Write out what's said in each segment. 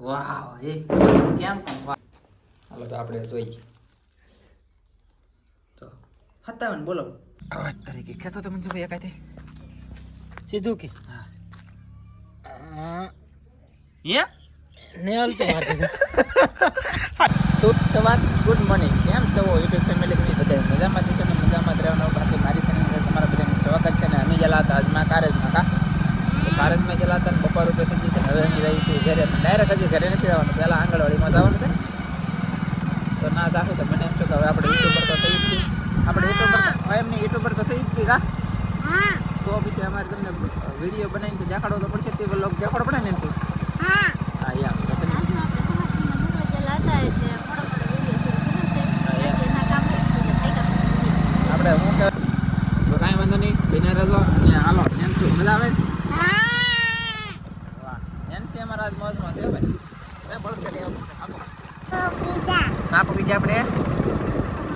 વાહ એ કેમ? હાલો તો આપણે જોઈએ. તો હતા બોલો. અવાજ તરીકે ખેંચો તો મંજુ ભાઈ એકાથી સીધું કે? હા. નેલ તો મારતું શુભ સવાર ગુડ મોર્નિંગ. કેમ છો? યુટ્યુબ ફેમિલી તમે બધા મજામાં જશો ને મજામાં જ રહેવાનું બાકી મારી સાથે તમારા બધાનું સ્વાગત છે ને અમે ગયેલા હતા આજમાં કારેજમાં કા તો કારેજમાં ગયેલા હતા ને બપોર રૂપે થઈ ગઈ છે ને હવે અમે જઈએ છીએ ઘરે ડાયરેક્ટ હજી ઘરે નથી જવાનું પહેલાં આંગણવાડીમાં જવાનું છે તો ના જાશું તો મને એમ થયું કે હવે આપણે યુટ્યુબર તો સહી જ ગઈ આપણે યુટ્યુબર તો એમ નહીં યુટ્યુબર તો સહી જ ગઈ કા તો પછી અમારે તમને વીડિયો બનાવીને દેખાડો તો પડશે તે લોક દેખાડો પડે ને શું હા યા આપણે હું કે કાંઈ વાંધો નહીં બેને રહેજો અને હાલો નેન્સી મજા આવે? વાહ નેન્સી અમારા મોજમાં છે ભાઈ. બળદ કરી આવો. આપણે.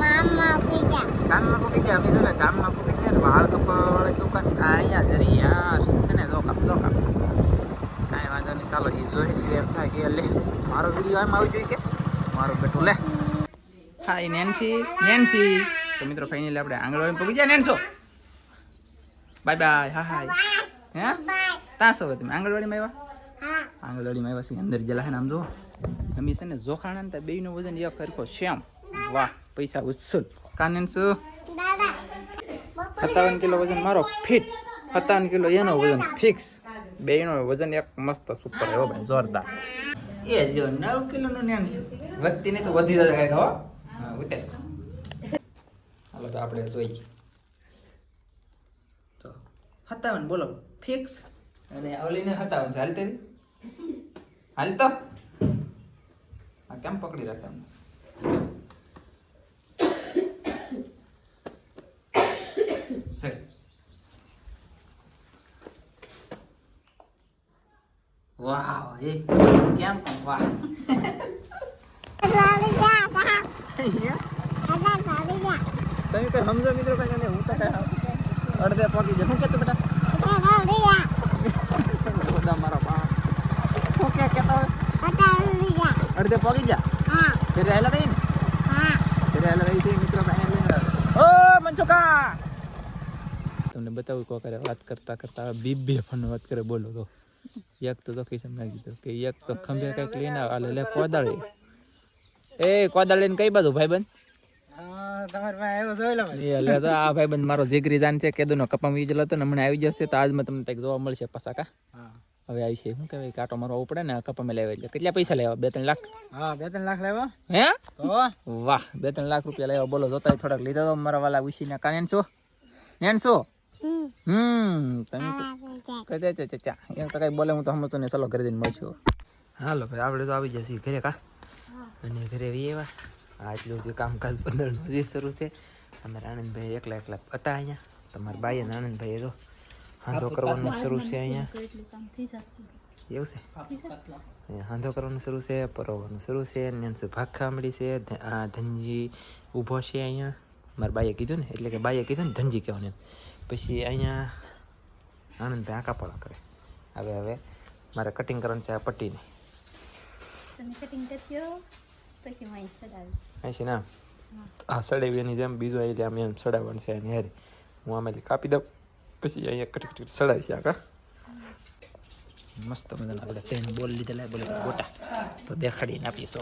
ગામમાં પૂકી જાય અમે તમે ગામમાં પૂકી જાય ને વાળ કપાવાળી દુકાન અહીંયા જરી યાર છે ને જોકામ જોકામ કાંઈ વાંધો નહીં ચાલો એ જોઈ એટલે એમ થાય કે લે મારો વીડિયો આમ આવી જોઈએ કે. મારું બેટું લે. Hi Nancy Nancy. તો મિત્રો ફાઇનલી આપણે આંગણવાડી પૂકી જાય નેન્સો. બાય બાય હા હાય હે? તા છો તમે? આંગણવાડીમાં આવ્યા? આંગણવાડીમાં આવ્યા છે અંદર ગયેલા છે ને આમ જો અમે છે ને જોખાણા ને બેયનું વજન એક સરખો શ્યામ વાહ પૈસા ઉછુલ. કાનેન્સુ સત્તાવન કિલો વજન મારો ફિટ. સત્તાવન કિલો એનો વજન ફિક્સ. બેયનો વજન એક મસ્ત સુપર એવો ભાઈ જોરદાર. એ જો નવ કિલોનું નેન છે. વધતી નહીં તો વધી જશે કાંઈક હો? ઉતર હાલો તો આપણે જોઈએ. તો સત્તાવન બોલો. ફિક્સ. અને ઓલીને સત્તાવન છે. હાલ તેરી? હાલ તો? આ કેમ પકડી રાખે અમને સાહેબ વાહ એ કેમ પણ વાહ તમે કઈ સમજો મિત્રો કઈ નહીં હું તો કઈ અડધે પગી જાય શું કે તું બેટા બધા મારા બા શું કે કેતા હોય અડધે પગી જા ઘરે આવેલા થઈ ને ઘરે આવેલા રહી છે મિત્રો કઈ લઈને ઓ મનસુકા તમને બતાવું કો કરે વાત કરતા કરતા બી બે ફોન વાત કરે બોલો તો. એક તો તો કિસમ ના કીધું કે એક તો ખંભે કંઈક લઈને આલે લે કોદાળી. એ કોદાળી લઈને કઈ બાજુ ભાઈબંધ? ભાઈ. બંધ તો આ ભાઈબંધ મારો જીગરી જાન છે કેદુનો કપામાં વીજલો હતો ને હમણાં આવી જશે તો આજમાં તમને કંઈક જોવા મળશે પાછા કા. હવે આવી છે શું કહેવાય કાંટો મારવો પડે ને કપામાં લેવા એટલે કેટલા પૈસા લેવા? બે ત્રણ લાખ? હા બે ત્રણ લાખ લેવા? હે? વાહ બે ત્રણ લાખ રૂપિયા લેવા. બોલો જોતા થોડાક લીધા તો મારા વાલા ઉશીને. કાન છો નેન છો હમ તમે કહી દે ચચા એમ તો કઈ બોલે હું તો સમજતો નહીં. ચલો ઘરે જઈને મળશું. હાલો ભાઈ આપણે તો આવી જશે. ઘરે કા? અને ઘરે વી એવા. આ એટલું બધું કામકાજ પંદરનું હજી શરૂ છે. અમારા આનંદભાઈ એકલા એકલા હતા અહીંયા. તમારા બાઈ અને આનંદભાઈ તો હાંધો કરવાનું શરૂ છે અહીંયા. એવું છે? હાંધો કરવાનું શરૂ છે પરોવાનું શરૂ છે નેન્સ ભાગ મળી છે. આ ધનજી ઊભો છે અહીંયા. મારા બાઈએ કીધું ને એટલે કે બાઈએ કીધું ને ધનજી કહેવાનું એમ. પછી અહીંયા આનંદભાઈ આંકા પળા કરે હવે હવે મારે કટિંગ કરવાનું છે આ પટ્ટીને અહીંથી ના આ સડાવીની જેમ બીજું એટલે આમ એમ સડાવવાનું છે એની હારી હું આમાંથી કાપી દઉં પછી અહીંયા કટી કટી સડાવી છે આકા મસ્ત મજાના આપણે ત્રણ બોલ લીધેલા બોલે ગોટા તો દેખાડીને આપીએ સો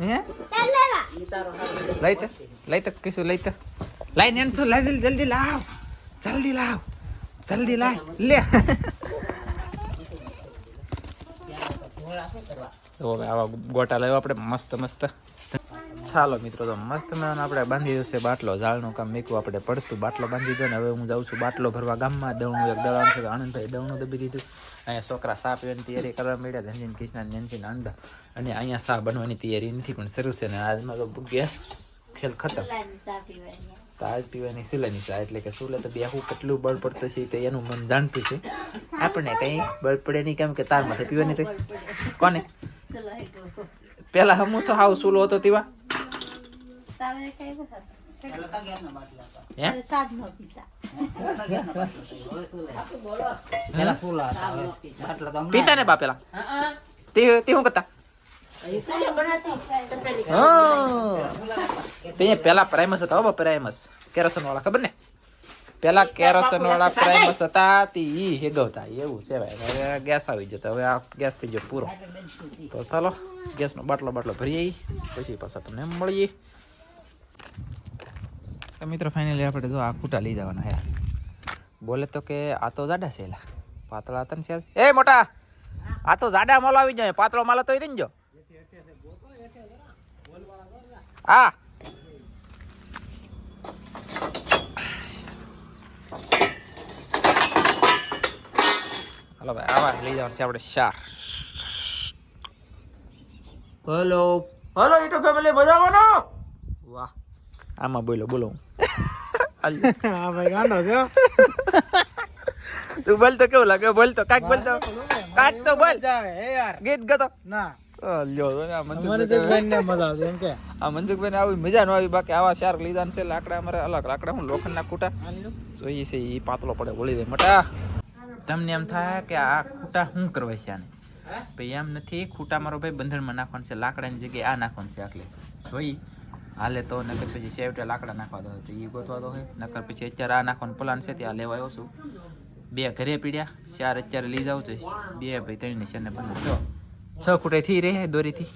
હે લઈ તો લઈ તો કીશું લઈ તો લાઈ ને શું લાઈ જલ્દી લાવ જલ્દી લાવ જલ્દી લાવ લે તો આવા ગોટા લાવ્યો આપણે મસ્ત મસ્ત. ચાલો મિત્રો, તો મસ્ત મજાનો આપણે બાંધી છે બાટલો. ઝાડનું કામ મેકવું આપણે પડતું. બાટલો બાંધી દો ને હવે હું જાઉં છું બાટલો ભરવા ગામમાં. દવણું એક દળવાનું છે આનંદભાઈ દવણું દબી દીધું. અહીંયા છોકરા સા પીવાની તૈયારી કરવા મળ્યા ધનજીન કૃષ્ણ નેન્સીન આંદા અને અહીંયા સા બનવાની તૈયારી નથી, પણ શરૂ છે ને આજમાં તો ગેસ ખેલ ખતમ. તાજ પીવાની. સુલાની ચા એટલે કે સુલે તો બેહું કેટલું બળ પડતું છે તો એનું મન જાણતું છે. આપણને કઈ બળ પડે નહીં કેમ કે તાર માથે પીવાની તો. કોને? પેલા હમું તો હાવ સુલો હતો તેવા. પીતા. ને બા પેલા? તે હું શું કરતા? પેલા પ્રાઇમસ હતા હો પ્રાઇમસ કેરોસન વાળા ખબર ને પેલા કેરોસન વાળા પ્રાઇમસ હતા તે ઈ હેગવતા એવું છે ભાઈ હવે ગેસ આવી જતો હવે આ ગેસ થઈ ગયો પૂરો તો ચાલો ગેસનો બાટલો બાટલો ભરી આવી પછી પાછા તમને મળીએ તો મિત્રો ફાઇનલી આપણે જો આ ખૂટા લઈ જવાના હે બોલે તો કે આ તો જાડા છે એલા પાતળા હતા ને છે એ મોટા આ તો જાડા માલ આવી જાય પાતળો માલ તો દઈ જો હા. હાલો ભાઈ આવા લઈ જવાનું છે આપણે શાર હલો. હલો ઈટો ફેમિલી મજામાં વાહ. આમાં બોલો બોલો હું. ભાઈ ગાંડો છે. તું બોલતો કેવું લાગે? બોલતો કાક બોલ તો. કાક તો બોલ. હે યાર. ગીત ગતો ના. લ્યો તો આ મનસુખભાઈ ને મજા આવશે એમ કે. આ મનસુખભાઈ આવી મજા ન આવી બાકી આવા શાર્ક લીધા છે લાકડા અમારે અલગ લાકડા હું લોખંડના કૂટા. આ જોઈએ છે એ પાતળો પડે બોલી દે મટા. તમને એમ થાય કે આ ખૂટા શું કરવા છે આને? ભાઈ એમ નથી ખૂટા મારો ભાઈ બંધણમાં નાખવાનું છે લાકડાની જગ્યાએ આ નાખવાનું છે આટલે. જોઈ હાલે તો નકર પછી સેવટે લાકડા નાખવા દો તો એ ગોતવા દો નકર પછી અત્યારે આ નાખવાનું પ્લાન છે ત્યાં લેવા આવ્યો છું. બે ઘરે પીડ્યા ચાર અત્યારે લઈ જાવ તો બે ભાઈ ત્રણ છે ને બંધ. છ છ ખૂટે થી રે દોરીથી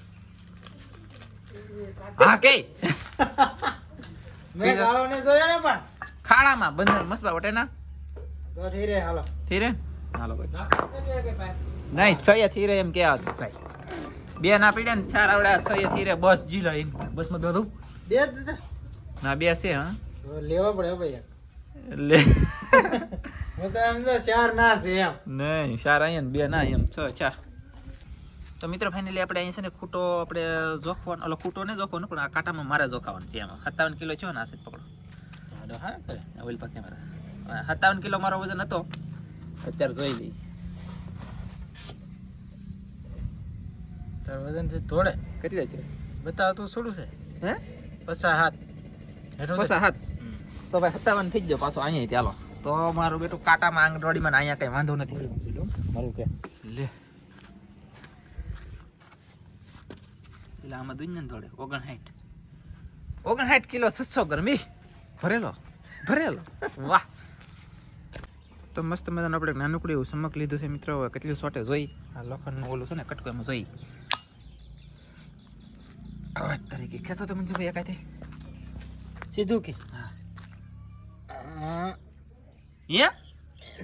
હા કે મેં ગાળોને જોયો ને પણ ખાડામાં બંદર મસબા વટે ના તો થઈ રે હાલો થી રે હાલો ભાઈ ના નહીં છ થી રે એમ કે હતું ભાઈ બે ના પીડ્યા ને ચાર આવડે છ થી રે બસ જી લઈ બસમાં બધું બે ના બે છે હા તો લેવા પડે હો ભાઈ લે હું તો એમ તો ચાર ના છે એમ નહીં ચાર અહીંયા બે ના એમ છ ચાર તો મિત્રો ફાઇનલી આપણે અહીં છે ને ખૂટો આપણે જોખવાનો ઓલો ખૂટો ને જોખવાનો પણ આ કાંટામાં મારે જોખાવાનું છે એમાં. સત્તાવન કિલો છે ને આ પકડો. હા કરે. ઓઇલ પાકે મારા. સત્તાવન કિલો મારો વજન હતો. અત્યારે જોઈ લઈ તાર વજનથી તોડે દે છે? બતાવ તો થોડું છે? હે? પસા હાથ. પસા હાથ? તો ભાઈ સત્તાવન થઈ ગયો પાછો અહીંયા ચાલો તો મારું બેટું કાંટામાં આંગણવાડીમાં ને અહીંયા કઈ વાંધો નથી. મારું કે? લે. એટલે આમાં દુનિયા થોડે ઓગણસાઠ. ઓગણસાઠ કિલો છસો ગરમી? ભરેલો? ભરેલો? વાહ! તો મસ્ત મજાનું આપણે નાનકડું એવું સમક લીધું છે મિત્રો. હવે કેટલી શોટે જોઈ. આ લોખંડનું ઓલું છે ને કટકો એમાં જોઈ. આવા તરીકે. ખેંચો તો મંજુ ભાઈ એકાથી. સીધું કે? હા. યા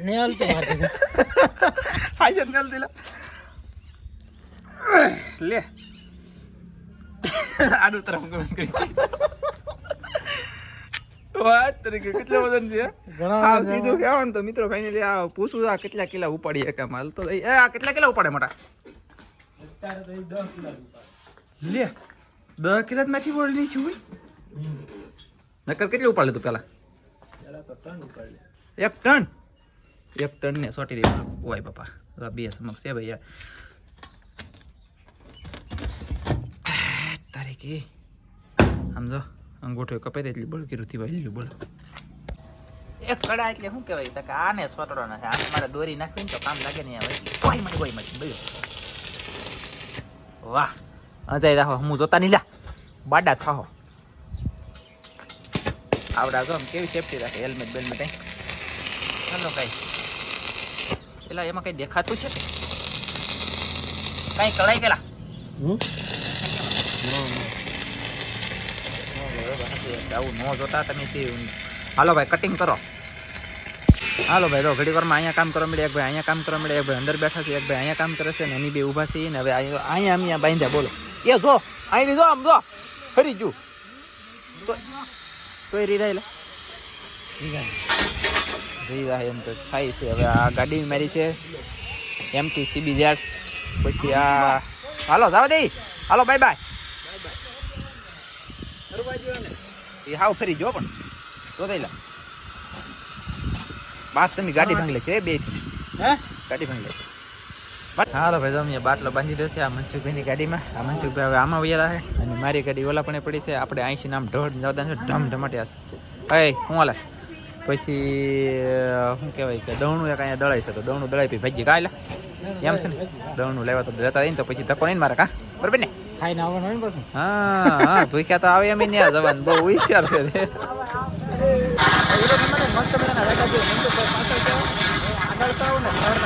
ને હલતું મારતી હાજર નેલ દિલા લે. આડું તરફ કરી વાત તરીકે કેટલા વજન છે હા સીધું કહેવાનું ને તો મિત્રો ફાઇનલી આ પૂછું આ કેટલા કિલા ઉપાડી શકે માલ તો એ આ કેટલા કિલા ઉપાડે મોટા દસ કિલો લે દસ કિલા માંથી બોલી છું નકર કેટલી ઉપાડે તું પેલા. એક ટન એક ટન ને સોટી દે ઓય બાપા બે સમક્ષ છે ભાઈ તારીખે સમજો અંગૂઠો કપાઈ એટલી કર્યું થી ભાઈ બોલ. એક કડા એટલે શું કહેવાય? તો કે આને સોટડો નથી. આને મારે દોરી નાખવી ને તો કામ લાગે નહીં હવે કોઈ મળી કોઈ મળી બોલ્યો વાહ. અજય રાખો. હું જોતા નહીં લા બાડા થાહો. આવડા જો આમ કેવી સેફટી રાખે હેલ્મેટ બેલ્મેટ અહીં. ચાલો કઈ. પેલા એમાં કઈ દેખાતું છે કે? કઈ કળાઈ ગયેલા આવું ન જોતા તમે હાલો ભાઈ કટિંગ કરો. હાલો ભાઈ તો ઘડી અહીંયા કામ કરવા મળે, એક ભાઈ અહીંયા કામ કરવા મળે, એક ભાઈ અંદર બેઠા છે, એક ભાઈ અહીંયા કામ કરે છે, ને એની બે ઊભા છે, ને હવે અહીંયા અહીંયા બાંધ્યા, બોલો. એ જો, અહીં જો આમ, જો. ફરી જુ તો એ એટલે રીડા એમ તો થાય છે. હવે આ ગાડી મારી છે, એમ ટી સીબી ઝેડ. પછી આ હાલો, જાવ દે. હાલો બાય બાય એ હાવ ફરી જો પણ. તો થઈ બાસ તમે ગાડી ભાંગી લે છે બે હે? ગાડી ભાંગી લે હાલો ભાઈ તો અમે બાટલો બાંધી દેશે આ મનસુખભાઈની ગાડીમાં. આ મનસુખભાઈ હવે આમાં વૈયા છે અને મારી ગાડી ઓલા પણ પડી છે. આપણે અહીંથી નામ ઢોળ જતા છે ઢમ ઢમાટ્યા છે. હે હું ઓલા. પછી શું કહેવાય કે દવણું એક અહીંયા દળાય છે તો દવણું દળાય પછી ભાજી કાલે એમ છે ને? દવણું લેવા તો જતા રહીને તો પછી ધક્કો નહીં ને મારે કા? બરાબર ને? ખાઈને આવવાનું હોય ને પાછું? હા હા ભૂખ્યા તો આવે એમ ત્યાં જવાનું. બહુ હોશિયાર છે તે. મસ્ત મજાના રાજા છે પાછળ છે આગળ તો ને ઘર.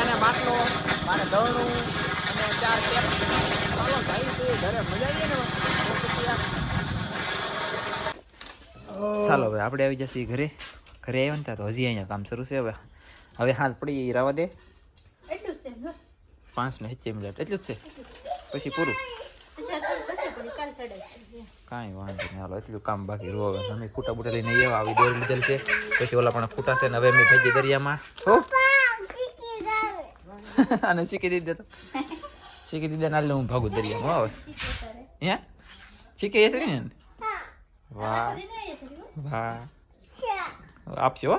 એને માટલો મારે અને ચાર કેપ ચાલો જાય છે ઘરે મજા આવી ને. તો પછી આ ચાલો હવે આપણે આવી જશે ઘરે. ઘરે આવ્યા ને ત્યાં તો હજી અહીંયા કામ શરૂ છે હવે. હવે હાથ પડી રવા દે. પાંચ ને હેચે મિનિટ એટલું જ છે? પછી પૂરું. કાંઈ વાંધો નહીં હાલો એટલું કામ બાકી રહો હવે. અમે ખૂટા બૂટા લઈને આવ્યા આવી દોર લીધેલ છે. પછી ઓલા પણ ખૂટા છે ને હવે અમે ભેગી દરિયામાં. હો? અને શીખી દીધે તો. શીખી દીધે ને હું ભાગું દરિયામાં હવે. હે? શીખી હશે ને? વાહ. વાહ. આપશે હો?